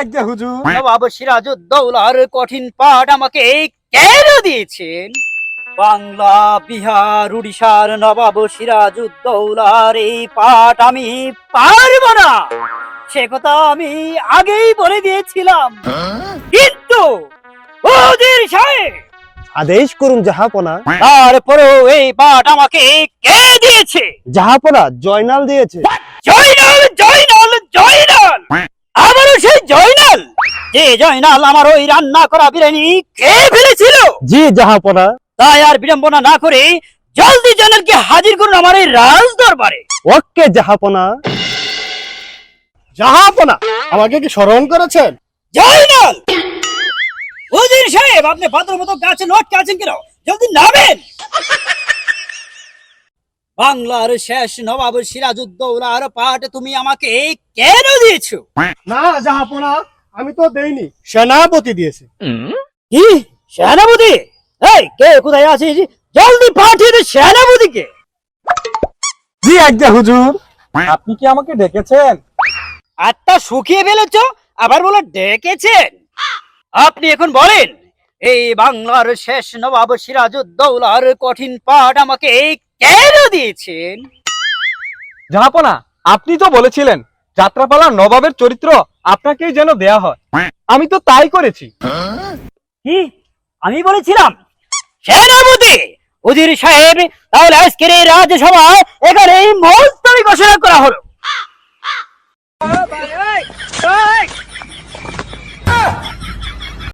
আজ্ঞা হুজুর। নবাব সিরাজউদ্দৌলার কঠিন পাঠ আমাকে কেন দিয়েছেন? বাংলা বিহার উড়িষ্যার নবাব সিরাজউদ্দৌলার এই পাঠ আমি পারব না। সে কথা আমি আগেই বলে দিয়েছিলাম। কিন্তু ওদের সাহেব আদেশ করুন জাহাপনা। তারপরেও এই পাঠ আমাকে কে দিয়েছে? জাহাপনা জয়নাল দিয়েছে। জয়নাল জয়নাল আবারও সেই জয়নাল যে জয়নাল আমার ওই রান্না করা বিরিয়ানি খেয়ে ফেলেছিল? জি জাহাপনা। তাই আর বিড়ম্বনা না করে জলদি জয়নালকে হাজির করুন আমার এই রাজ দরবারে ওকে জাহাপনা। জাহাপনা আমাকে কি স্মরণ করেছেন? জয়নাল! উজির সাহেব আপনি মতো গাছে লটকে আছেন কেন? জলদি নামেন! বাংলার শেষ নবাব সিরাজউদ্দৌলার পাঠ তুমি আমাকে কেন দিয়েছ? না জাহাপনা আমি তো দেইনি সেনাপতি দিয়েছে। কি? সেনাপতি? এই কে কোথায় আছিস? জলদি পাঠিয়ে দে সেনাপতিকে। জি আজ্ঞা হুজুর। আপনি কি আমাকে ডেকেছেন? আত্মা শুকিয়ে ফেলেছ আবার বলে ডেকেছেন। আপনি এখন বলেন এই বাংলার শেষ নবাব সিরাজউদ্দৌলার কঠিন পাঠ আমাকে এই কেন দিয়েছেন? জাহাপনা আপনি তো বলেছিলেন যাত্রাপালা নবাবের চরিত্র আপনাকেই যেন দেয়া হয়। আমি তো তাই করেছি। কি? আমি বলেছিলাম। সেনাপতি উজির সাহেব, তাহলে আজকের এই রাজ্যসভায় এখানে মৌস্তরি ঘোষণা করা হলো।